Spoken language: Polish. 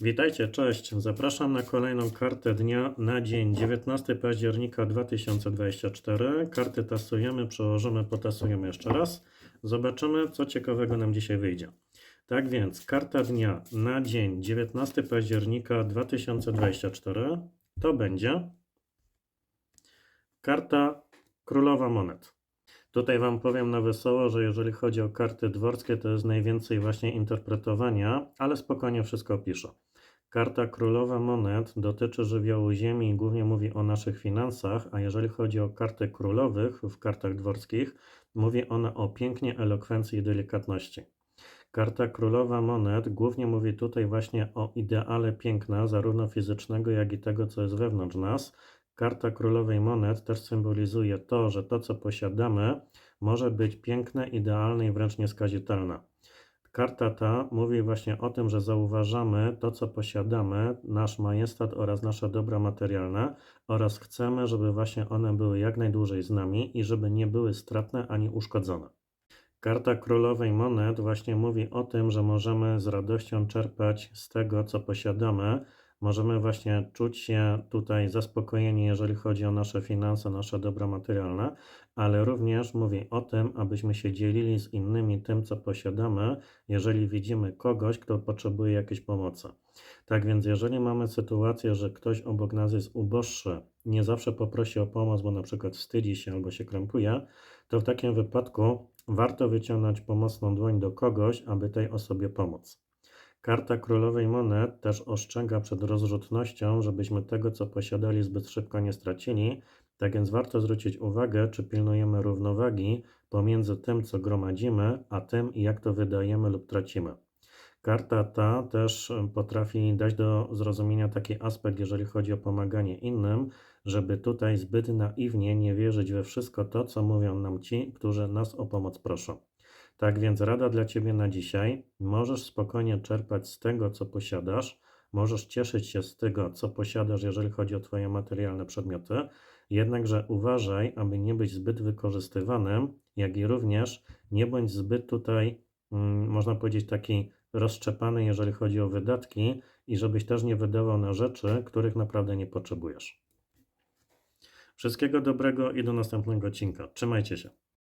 Witajcie, cześć. Zapraszam na kolejną kartę dnia na dzień 19 października 2024. Karty tasujemy, przełożymy, potasujemy jeszcze raz. Zobaczymy, co ciekawego nam dzisiaj wyjdzie. Tak więc, karta dnia na dzień 19 października 2024 to będzie karta Królowa Monet. Tutaj Wam powiem na wesoło, że jeżeli chodzi o karty dworskie, to jest najwięcej właśnie interpretowania, ale spokojnie wszystko opiszę. Karta Królowa Monet dotyczy żywiołu Ziemi i głównie mówi o naszych finansach, a jeżeli chodzi o karty królowych w kartach dworskich, mówi ona o pięknie, elokwencji i delikatności. Karta Królowa Monet głównie mówi tutaj właśnie o ideale piękna, zarówno fizycznego, jak i tego, co jest wewnątrz nas. Karta Królowej Monet też symbolizuje to, że to, co posiadamy, może być piękne, idealne i wręcz nieskazitelne. Karta ta mówi właśnie o tym, że zauważamy to, co posiadamy, nasz majestat oraz nasze dobra materialne oraz chcemy, żeby właśnie one były jak najdłużej z nami i żeby nie były stratne ani uszkodzone. Karta Królowej Monet właśnie mówi o tym, że możemy z radością czerpać z tego, co posiadamy. Możemy właśnie czuć się tutaj zaspokojeni, jeżeli chodzi o nasze finanse, nasze dobra materialne, ale również mówi o tym, abyśmy się dzielili z innymi tym, co posiadamy, jeżeli widzimy kogoś, kto potrzebuje jakiejś pomocy. Tak więc, jeżeli mamy sytuację, że ktoś obok nas jest uboższy, nie zawsze poprosi o pomoc, bo na przykład wstydzi się albo się krępuje, to w takim wypadku warto wyciągnąć pomocną dłoń do kogoś, aby tej osobie pomóc. Karta Królowej Monet też ostrzega przed rozrzutnością, żebyśmy tego, co posiadali, zbyt szybko nie stracili. Tak więc warto zwrócić uwagę, czy pilnujemy równowagi pomiędzy tym, co gromadzimy, a tym, jak to wydajemy lub tracimy. Karta ta też potrafi dać do zrozumienia taki aspekt, jeżeli chodzi o pomaganie innym, żeby tutaj zbyt naiwnie nie wierzyć we wszystko to, co mówią nam ci, którzy nas o pomoc proszą. Tak więc rada dla Ciebie na dzisiaj. Możesz spokojnie czerpać z tego, co posiadasz, możesz cieszyć się z tego, co posiadasz, jeżeli chodzi o Twoje materialne przedmioty, jednakże uważaj, aby nie być zbyt wykorzystywanym, jak i również nie bądź zbyt tutaj, mm, można powiedzieć, taki rozszczepany, jeżeli chodzi o wydatki i żebyś też nie wydawał na rzeczy, których naprawdę nie potrzebujesz. Wszystkiego dobrego i do następnego odcinka. Trzymajcie się.